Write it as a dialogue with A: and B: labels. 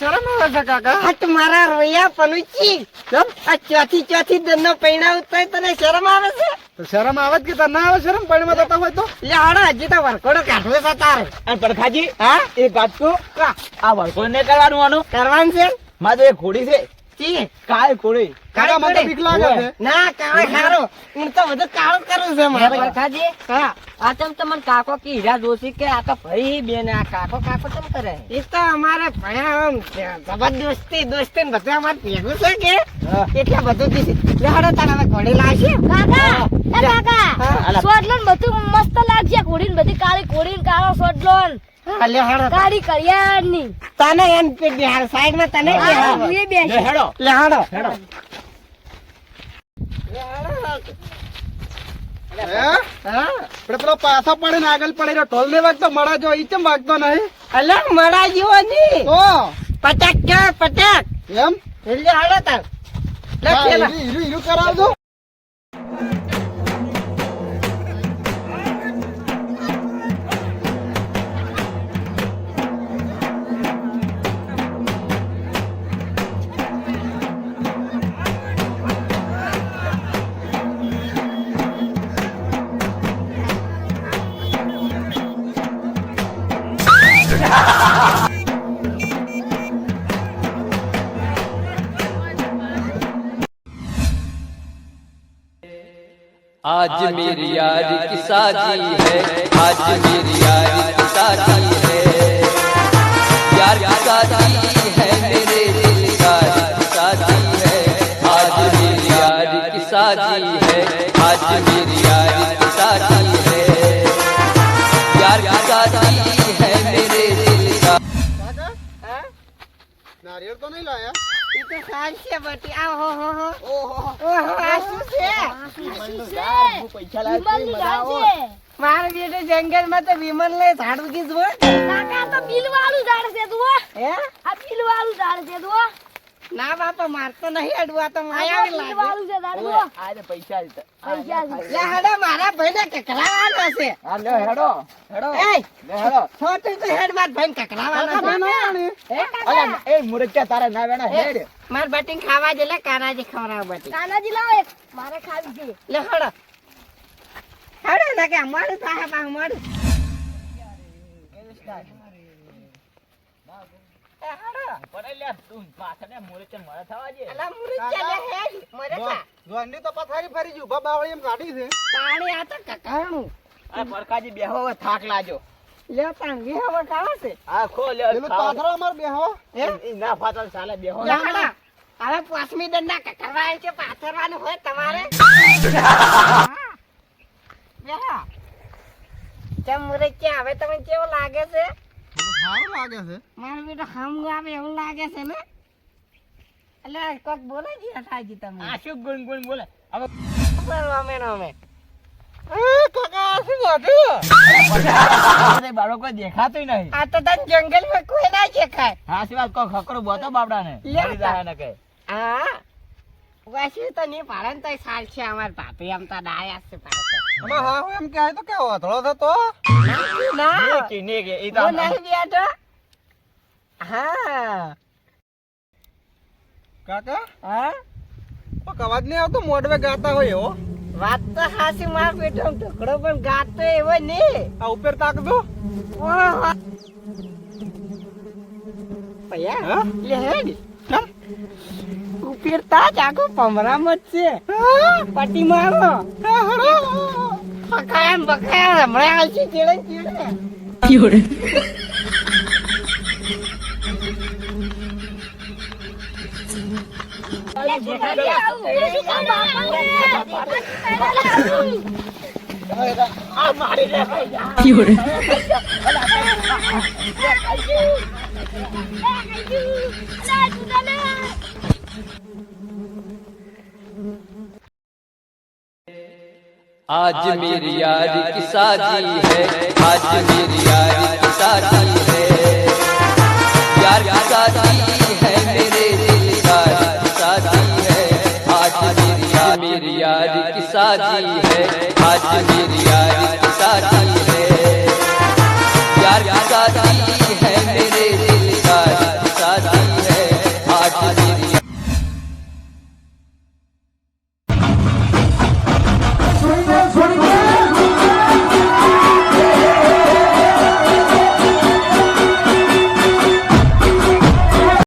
A: શરમ આવે છે
B: મારા રોયા પનુચી.
A: કેમ
B: આ ચોથી ચોથી દનનો પૈણા ઉતરે તને શરમ આવે છે?
A: શરમ આવે કે તને ના આવે શરમ? પૈણા થતા હોય તો?
B: લે હાડા છે તારે.
C: અને પરખાજી
B: હા?
C: એ વાત તો આ વરકોડ ને કરવાનું આનું?
B: કરવાનું છે?
C: મારે એક ઘોડી છે.
B: ચી
C: કાળ ઘોડી.
A: કાકા મને બીક લાગે છે.
B: ના કાળો ખારો હું તો બધું કાળું કરું છે મારે.
D: પરખાજી
B: હા.
D: આ ચમ તમને કાકો કે હીરા જોશી કે આ તો ભાઈ બેન આ કાકો કાકો ચમ કરે?
B: એ તો અમારે ભણ્યા આમ જબરદસ્તી દોસ્તી ને બધું અમારે ભેગું છે કે? એટલે બધું થી લે હાડો હવે ઘોડી લાવશે.
E: કાકા કાકા
B: હા.
E: બધું મસ્ત લાગશે. ઘોડી ને બધી કાળી ઘોડી ને કાળો સોટલો ને
B: હા, લે હાડો
E: કાળી કરિયારની
B: તને એમ કે બિહાર સાઈડમાં તને
E: એ.
C: લે હેડો.
B: લે હાડો.
C: હેડો.
A: પેલો પાછા પડીને આગળ પડે રહ્યો. ઢોલ ને વાગતો મળા જો ઈ ચમ વાગતો નહીં?
B: અલે મળા જેવો ની
A: તો?
B: પટાક કે પટાક
A: એમ?
B: એટલે હાડો તાર. લે પેલા.
A: હીરું- હીરું- હીરું કરાવજો.
F: आज मेरी यारी की शादी है। आज मेरी यारी की शादी है। यार की शादी है मेरे दिल का शादी है। आज मेरी यारी की शादी है। आज मेरी यारी की शादी
A: નારિયેળ તો નહીં લાયા?
B: તો સાચી બટી. આ હો હો હો. ઓહો આ શું છે?
C: હું પૈસા લાવી
E: વિમલની
C: મજા
E: ગાય
C: આવો
E: છે.
B: મારા બેટે જંગલમાં તો વિમલ ને ઝાડુ કીધું
E: કાકા તો બિલ વાળું ઝાડ છે તું હે. આ બિલ વાળું ઝાડ છે તું.
B: ના બાપા મારતો નહીં અડવા તો માયા
E: બિલ
B: લાગે.
E: છે ઝાડ
C: આજે પૈસા લીધા.
E: પૈસા
B: લે હાડો મારા ભાઈને કકડાવાનો છે.
C: હા લે હેડો હેડો.
B: એ
C: લે હેડો.
B: છોટું તો હેડ માર ભાઈને કકડાવાનો છે.
A: ભાઈ ના આણે.
C: એ મુરચ્યા તારે ના વેણા હેડ.
B: માર બટી ખાવા જે લે કાનાજી ખવડાવ બટી
E: કાનાજી લાવો એક મારે ખાવી છે.
B: લે હાડો. હાડો ના કે અમારું પા અમારું
C: થાક લાજો
B: લે તાંગી હવે કાવા છે.
C: આ ખો લે
A: પેલું પાથરો અમાર બેહો.
C: એ- એ ના ફાટલ બેહો
B: હવે પાંચમી છે પાથરવાનું હોય તમારે. બેહા. હવે તમને કેવું લાગે છે?
A: સારું લાગે છે.
B: મારું બેટો હમ આવે એવું લાગે છે ને. એટલે કોક બોલે છે અઠાજી તમે
C: આ શું ગુણ ગુણ બોલે? હવે
B: બોલવા મેનો અમે. એ કાકા શું
C: દેખાતું નહીં.
B: આ તો તને જંગલમાં કોઈ ના દેખાય.
C: હા વાત? કોઈ ખકરો બોતો
B: લે
C: ને
B: હા. વાસી તો નહીં પાડે ને સાલ છે અમાર ભાભી આમ તો ડાયા છે પાછો
A: અમે હા હું એમ કહે તો કેવો અથડો થતો
B: ના
C: કે ને કે ઈ તો
B: હું નહીં બેઠો. હા.
A: કાકા?
B: હા?
A: કોક અવાજ નહીં આવતો મોઢવે ગાતા હોય એવો.
B: વાત તો હાસી માર બેટો ઢોકળો પણ ગાતો એવો નહીં.
A: આ ઉપર તાકજો
B: ઓહો. ભૈયા લે હેડ. ઉપીરતા જ આખો પમરામાં જ છે પટી મારો બકાયા ને બકાયા હમણાં આવશે ચેડે ચેડે
C: મારી લે
F: आज मेरी यारी की शादी है आज मेरी यारी की शादी है यार की शादी है मेरे दिल का की शादी है आज मेरी यार मेरी यारी की शादी है आज मेरी यारी की शादी है